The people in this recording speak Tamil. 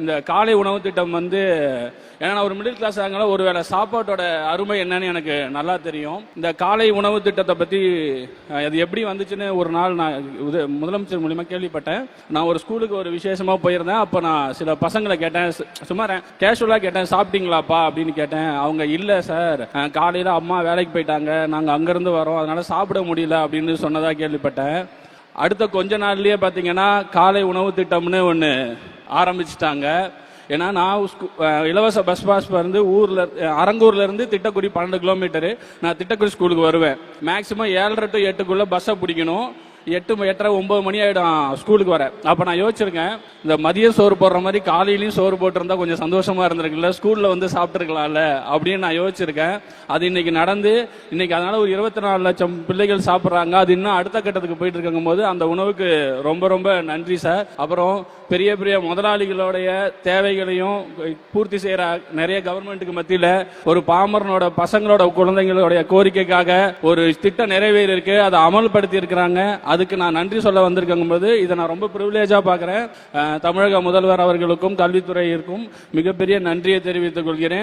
இந்த காலை உணவு திட்டம் வந்து ஏன்னா நான் ஒரு மிடில் கிளாஸ் ஆகல ஒருவேளை சாப்பாட்டோட அருமை என்னன்னு எனக்கு நல்லா தெரியும். இந்த காலை உணவு திட்டத்தை பத்தி அது எப்படி வந்துச்சுன்னு ஒரு நாள் நான் இது முதலமைச்சர் மூலியமா கேள்விப்பட்டேன். நான் ஒரு ஸ்கூலுக்கு ஒரு விசேஷமா போயிருந்தேன். அப்ப நான் சில பசங்களை கேட்டேன். சும்மா கேஷுவலா கேட்டேன் சாப்பிட்டீங்களாப்பா? அப்படின்னு கேட்டேன். அவங்க இல்ல சார். காலையில் காலையில அம்மா வேலைக்கு போயிட்டாங்க. நாங்க அங்கிருந்து வரோம். அதனால சாப்பிட முடியல. அப்படின்னு சொன்னதா கேள்விப்பட்டேன். அடுத்த கொஞ்ச நாள்லயே பாத்தீங்கன்னா காலை உணவு திட்டம்னு ஒன்று ஆரம்பிச்சிட்டாங்க. ஏன்னா நான் ஸ்கூ- இலவச பஸ் பாஸ் வந்து ஊர்ல அஹ் அரங்கூர்ல இருந்து திட்டக்குடி பன்னெண்டு கிலோமீட்டரு நான் திட்டக்குடி ஸ்கூலுக்கு வருவேன். மேக்சிமம் ஏழரை டு எட்டுக்குள்ள பஸ்ஸை பிடிக்கணும். எட்டு எட்டரை ஒன்பது மணி ஆகிடும் ஸ்கூலுக்கு வர. அப்போ நான் யோசிச்சிருக்கேன் இந்த மதியம் சோறு போடுற மாதிரி காலையிலையும் சோறு போட்டிருந்தா கொஞ்சம் சந்தோஷமா இருந்திருக்குல்ல ஸ்கூலில் வந்து சாப்பிட்ருக்கலாம்ல அப்படின்னு நான் யோசிச்சிருக்கேன். அது இன்னைக்கு நடந்து இன்னைக்கு அதனால ஒரு இருபத்தி நாலு லட்சம் பிள்ளைகள் சாப்பிட்றாங்க. அது இன்னும் அடுத்த கட்டத்துக்கு போயிட்டு இருக்கும் போது அந்த உணவுக்கு ரொம்ப ரொம்ப நன்றி சார். அப்புறம் பெரிய பெரிய முதலாளிகளுடைய தேவைகளையும் பூர்த்தி செய்கிற நிறைய கவர்மெண்ட்டுக்கு மத்தியில் ஒரு பாமரனோட பசங்களோட குழந்தைங்களுடைய கோரிக்கைக்காக ஒரு திட்டம் நிறைவேறி இருக்கு அதை அமல்படுத்தி இருக்கிறாங்க அதுக்கு நான் நன்றி சொல்ல வந்திருக்கும் போது இதை நான் ரொம்ப ப்ரிவிலேஜாக பார்க்குறேன். தமிழக முதல்வர் அவர்களுக்கும் கல்வித்துறையிற்கும் மிகப்பெரிய நன்றியை தெரிவித்துக் கொள்கிறேன்.